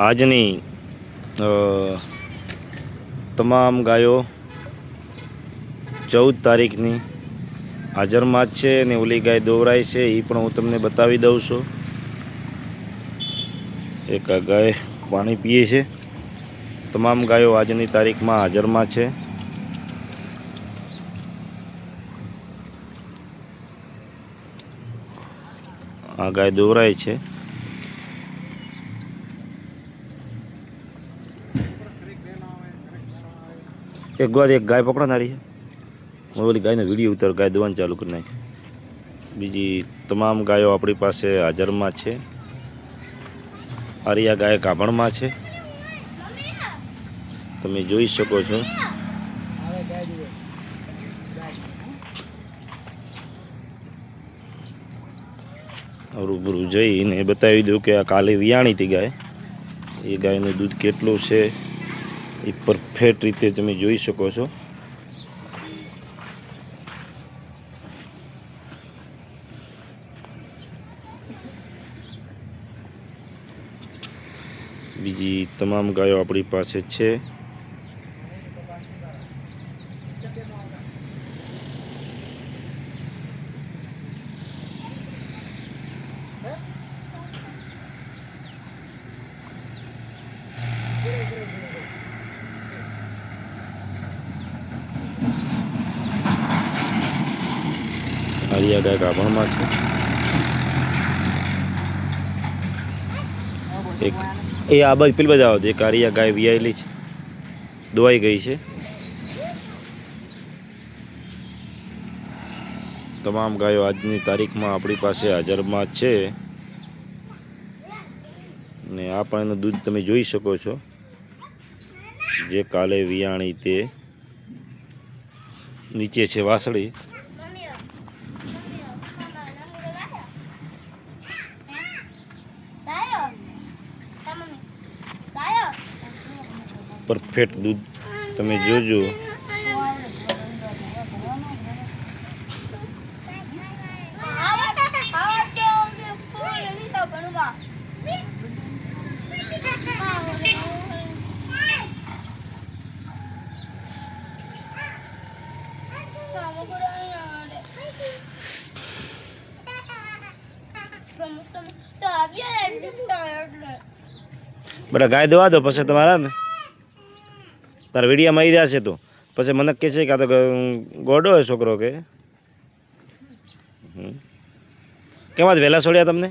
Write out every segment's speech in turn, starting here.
આજની તમામ ગાયો ચૌદ તારીખની હાજરમાં જ છે ને ઓલી ગાય દોરાય છે એ પણ હું તમને બતાવી દઉં છું. એક આ ગાય પાણી પીએ છે. તમામ ગાયો આજની તારીખમાં હાજરમાં છે. આ ગાય દોરાય છે. એક વાત એક ગાય પકડનારી છે. ઓલી ગાયનો વીડિયો ઉતાર, ગાય દોવાનું ચાલુ કરી નાખી. બીજી તમામ ગાયો આપણી પાસે હાજરમાં છે. આરિયા ગાય કાભણમાં છે. તમે જોઈ શકો છો. રૂબરૂ જઈને બતાવી દઉં કે આ કાલે વિયાણી હતી ગાય. એ ગાયનું દૂધ કેટલું છે? એ પરફેક્ટ રીતે તમે જોઈ શકો છો. બીજી તમામ ગાયો આપણી પાસે છે. આલિયા ગાય ગાભણમાં છે. એક એ આ બાજુ પેલી બાજુ આવો એક આરિયા ગાય વિયાયેલી છે. દોવાઈ ગઈ છે. તમામ ગાયો આજની તારીખમાં આપણી પાસે હાજરમાં છે. ને આ પણ એનું દૂધ તમે જોઈ શકો છો. જે કાલે વિયાણી તે નીચે છે વાસળી. પરફેક્ટ દૂધ તમે જોજો. બધા ગાય દવા દો પછી તમારા ને? તારા વિડીયામાં આવી રહ્યા છે તો. પછી મને કહે છે કે આ તો ગોડો હોય છોકરો કે. કેમ આજ વહેલા છોડ્યા તમને?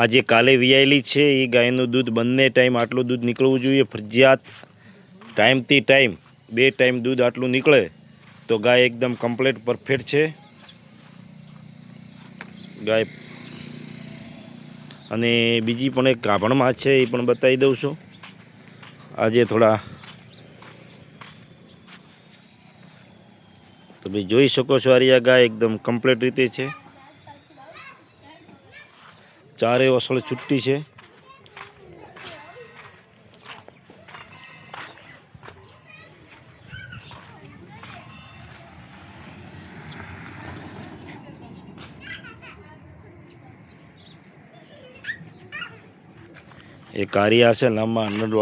આ જે કાલે વિયાયેલી છે એ ગાયનું દૂધ. બંને ટાઈમ આટલું દૂધ નીકળવું જોઈએ. ફરજિયાત ટાઈમથી ટાઈમ બે ટાઈમ દૂધ આટલું નીકળે તો ગાય એકદમ કમ્પ્લીટ પરફેક્ટ છે. ગાય અને બીજી પણ એક ગાભણમાં છે, એ પણ બતાવી દઉં છું. આજે થોડા તમે જોઈ શકો છો, આરિયા ગાય એકદમ કમ્પ્લીટ રીતે છે. ચારે ઓસળ છૂટી છે. એ કારિયા છે લાંબા હંડ્રેડ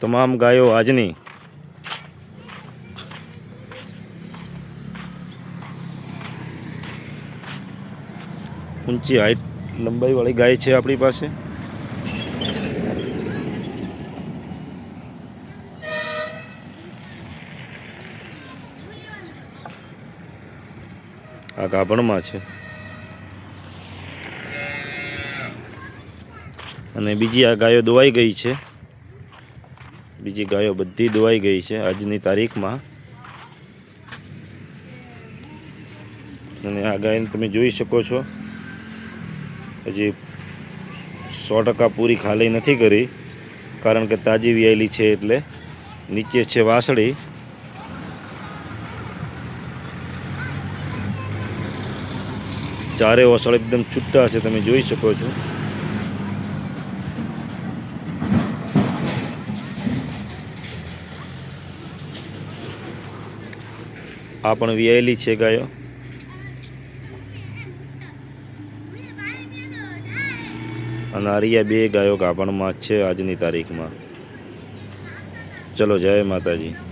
તમામ ગાયો આજની. ઊંચી હાઈટ લંબાઈવાળી ગાય છે આપણી પાસે. આ ગાભણમાં છે. અને બીજી આ ગાયો દોવાઈ ગઈ છે. બીજી ગાયો બધી દોવાઈ ગઈ છે આજની તારીખમાં. અને આ ગાયને તમે જોઈ શકો છો. હજી સો ટકા પૂરી ખાલી નથી કરી. કારણ કે તાજી વ્યાયેલી છે એટલે નીચે છે વાસળી. ચારે ઓસળ એકદમ છૂટતા છે, તમે જોઈ શકો છો. આ પણ વિયાયેલી છે ગાયો. અને આરિયા બે ગાયો કાપણમાં છે આજની તારીખમાં. ચલો, જય માતાજી.